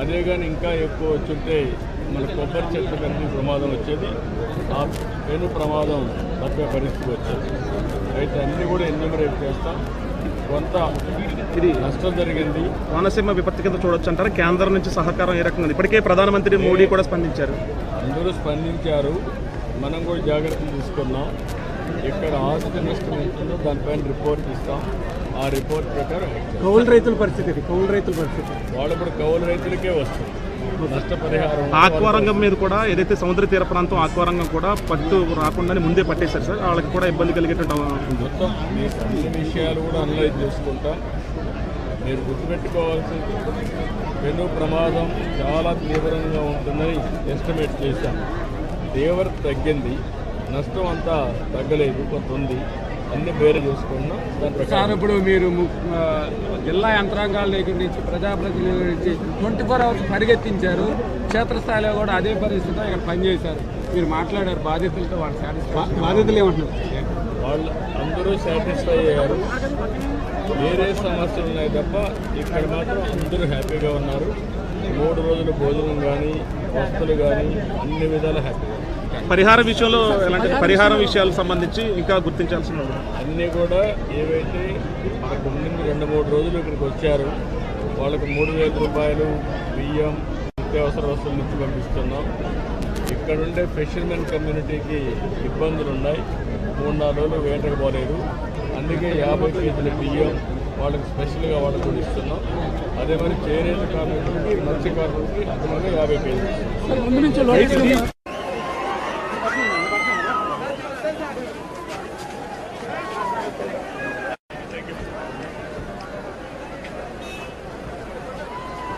అదే కానీ ఇంకా ఎక్కువ వచ్చుంటే మన కొబ్బరి చెట్లకు అన్ని ప్రమాదం వచ్చేది. ఆ పెను ప్రమాదం తప్పే పరిస్థితి వచ్చేది. అయితే అన్నీ కూడా ఎన్యూమరేట్ చేస్తాం? కొంత ఇది నష్టం జరిగింది. కోనసీమ విపత్తి కింద చూడొచ్చు అంటారా కేంద్రం నుంచి సహకారం ఏ రకంగా? ఇప్పటికే ప్రధానమంత్రి మోడీ కూడా స్పందించారు. అందరూ స్పందించారు. మనం కూడా జాగ్రత్తలు తీసుకున్నాం. ఎక్కడ ఆస్తి నష్టం ఉంటుందో దానిపైన రిపోర్ట్ ఇస్తాం. ఆ రిపోర్ట్ ప్రకారం. కౌలు రైతుల పరిస్థితి ఇది కౌలు రైతుల పరిస్థితి. వాళ్ళు కూడా కౌలు రైతులకే వస్తుంది నష్టపరిహారం ఆక్వారంగం మీద కూడా ఏదైతే సముద్ర తీర ప్రాంతం ఆక్వారంగం కూడా పట్టు రాకుండానే ముందే పట్టేశారు సార్. వాళ్ళకి కూడా ఇబ్బంది కలిగేటువంటి ఉంటుంది మొత్తం అన్ని విషయాలు కూడా అనలైజ్ చేసుకుంటాం. మీరు గుర్తుపెట్టుకోవాల్సింది పెను ప్రమాదం చాలా తీవ్రంగా ఉంటుందని ఎస్టిమేట్ చేశాం. తీవ్రత తగ్గింది. నష్టం అంతా తగ్గలేదు కొంత ఉంది. అన్ని వేరే చేసుకున్నాం సార్ ఇప్పుడు మీరు జిల్లా యంత్రాంగాల దగ్గర నుంచి ప్రజాప్రతినిధుల నుంచి ట్వంటీ ఫోర్ అవర్స్ పరిగెత్తించారు. క్షేత్రస్థాయిలో కూడా అదే పరిస్థితిలో ఇక్కడ పనిచేశారు. మీరు మాట్లాడారు బాధితులతో వాళ్ళు సాటిస్ఫై బాధితులు ఏమంటున్నారు? వాళ్ళు అందరూ సాటిస్ఫై అయ్యారు. వేరే సమస్యలు ఉన్నాయి తప్ప ఇక్కడ మాత్రం అందరూ హ్యాపీగా ఉన్నారు. మూడు రోజుల భోజనం కానీ వస్తువులు కానీ అన్ని విధాలు హ్యాపీగా. పరిహార విషయంలో ఎలాంటి పరిహార విషయాలకు సంబంధించి ఇంకా గుర్తించాల్సిన అన్నీ కూడా ఏవైతే మనకు రెండు మూడు రోజులు ఇక్కడికి వచ్చారు వాళ్ళకి మూడు వేల రూపాయలు బియ్యం నిత్యావసర వస్తువుల నుంచి పంపిస్తున్నాం. ఇక్కడ ఉండే ఫిషర్మెన్ కమ్యూనిటీకి ఇబ్బందులు ఉన్నాయి. మూడు నాలుగు రోజులు వేటకు పోలేదు. అందుకే యాభై కేజీల బియ్యం వాళ్ళకి స్పెషల్గా వాళ్ళకు కూడా ఇస్తున్నాం. అదే మరి చేనేత కార్మికులకి మత్స్య కార్మికులకి అదనంగా యాభై కేజీలు ఇస్తున్నాం. ముందు నుంచి